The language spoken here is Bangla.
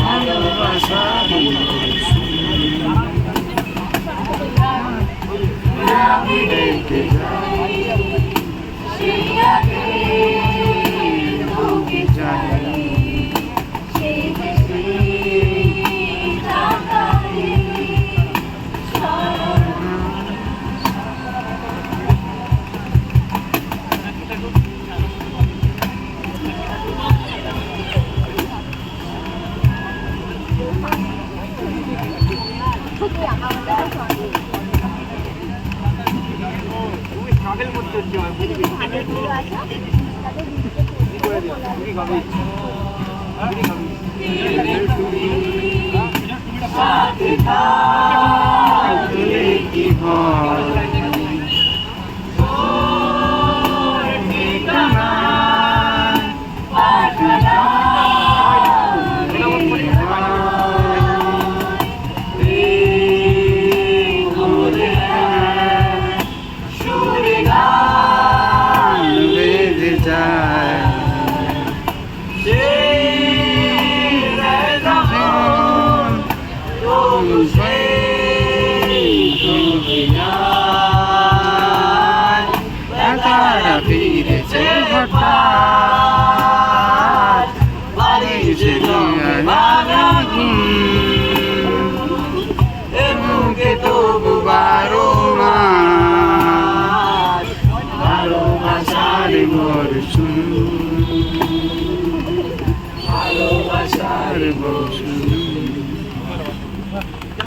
ভালোবাসা সাথী তারা ফিরেছে হঠাৎ বাড়িছে মুখে তবু বারো মাস ভালোবাসার বর্ষণ ভালোবাসার বর্ষণ